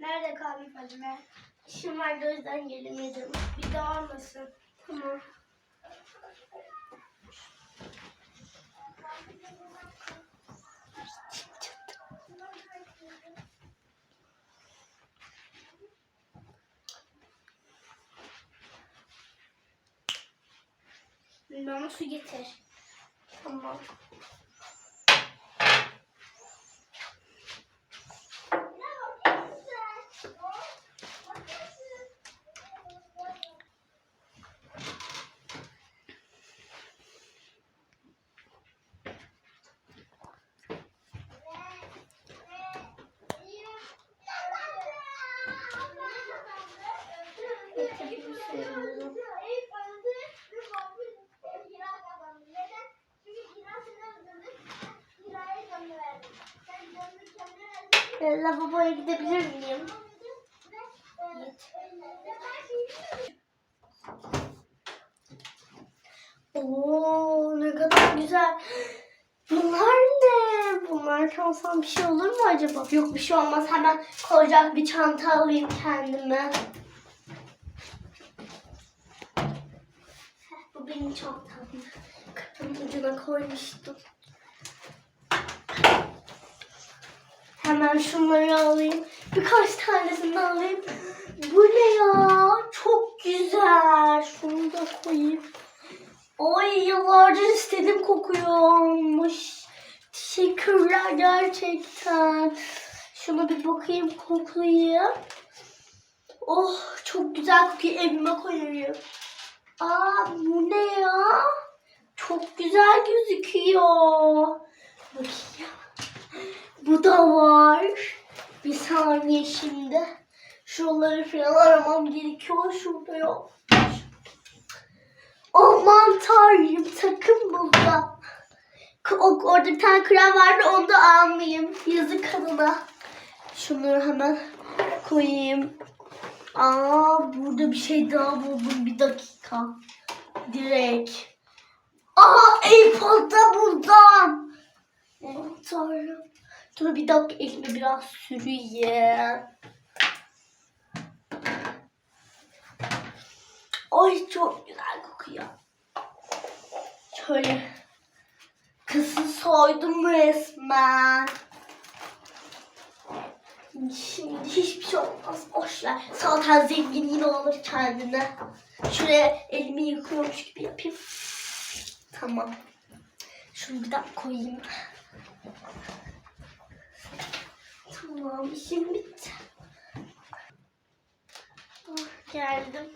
Nerede kaldın Fadime? İşim vardı o yüzden gelemedim. Bir daha olmasın. Tamam. Bana su getir. Tamam. Lavaboya gidebilir miyim? Oo ne kadar güzel. Bunlar ne? Bunlar çalsam bir şey olur mu acaba? Yok bir şey olmaz. Hemen koyacak bir çanta alayım kendime. Bu benim çantam. Kapının ucuna koymuştum. Hemen şunları alayım. Birkaç tanesini alayım. Bu ne ya? Çok güzel. Şunu da koyayım. Ay yıllardır istedim kokuyormuş. Teşekkürler gerçekten. Şuna bir bakayım koklayayım. Oh çok güzel kokuyor. Evime koyayım. Aa bu ne ya? Çok güzel gözüküyor. Bakayım. Bu da var. Bir saniye şimdi. Şuraları falan aramam gerekiyor. Şurada yok. Aman tanrım takım burada. Orada bir tane krem vardı onu da almayayım. Yazık kadına. Şunları hemen koyayım. Aa burada bir şey daha buldum. Bir dakika. Direkt. Aa Apple da buradan. Aman tanrım. Dur bir dakika elimi biraz süreyim. Ay çok güzel kokuyor. Şöyle kızı soydum resmen. Şimdi hiçbir şey olmaz. Boş ver. Zaten zenginliğini alır kendine. Şuraya elimi yıkıyormuş gibi yapayım. Tamam. Şunu bir daha koyayım. Tamam işim bitti. Ah, geldim.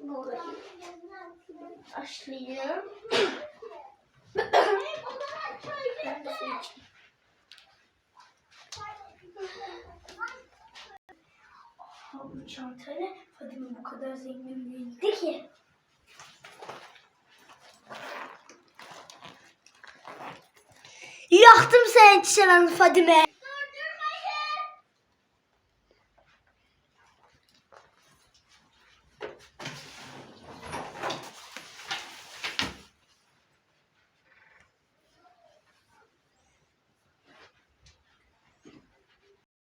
Burayı başlayayım. Bu çantayla Fadime bu kadar zengin değildi ki. Yaktım seni çiçeğin Fadime.